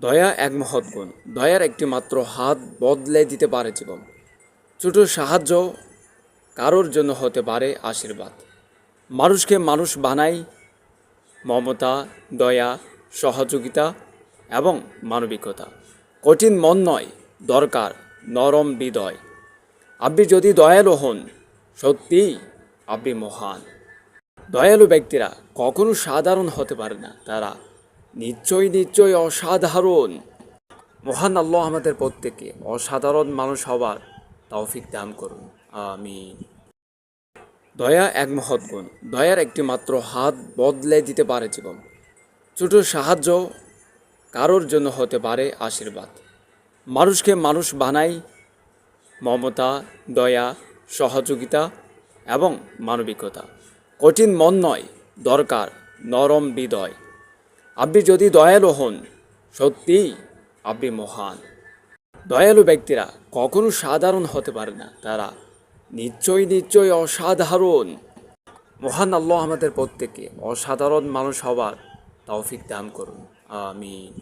দয়া এক মহৎ গুণ। দয়ার একটি মাত্র হাত বদলে দিতে পারে জীবন। ছোট সাহায্য কারোর জন্য হতে পারে আশীর্বাদ। মানুষকে মানুষ বানাই মমতা, দয়া, সহযোগিতা এবং মানবিকতা। কঠিন মন নয়, দরকার নরম হৃদয়। আপনি যদি দয়ালু হন, সত্যিই আপনি মহান। দয়ালু ব্যক্তিরা কখনো সাধারণ হতে পারে না, তারা নিশ্চয়ই নিশ্চয়ই অসাধারণ। মহান আল্লাহ আমাদের প্রত্যেকে অসাধারণ মানুষ হবার তৌফিক দান করুন। আমি দয়া এক মহৎ গুণ। দয়ার একটি মাত্র হাত বদলে দিতে পারে জীবন। ছোট সাহায্য কারোর জন্য হতে পারে আশীর্বাদ। মানুষকে মানুষ বানাই মমতা, দয়া, সহযোগিতা এবং মানবিকতা। কঠিন মন নয়, দরকার নরম হৃদয়। আপনি যদি দয়ালু হন সত্যিই আপনি মহান। দয়ালু ব্যক্তিরা কখনো সাধারণ হতে পারে না, তারা নিশ্চয়ই নিশ্চয়ই অসাধারণ। মহান আল্লাহ আমাদের প্রত্যেকে অসাধারণ মানুষ হবার তৌফিক দান করুন। আমিন।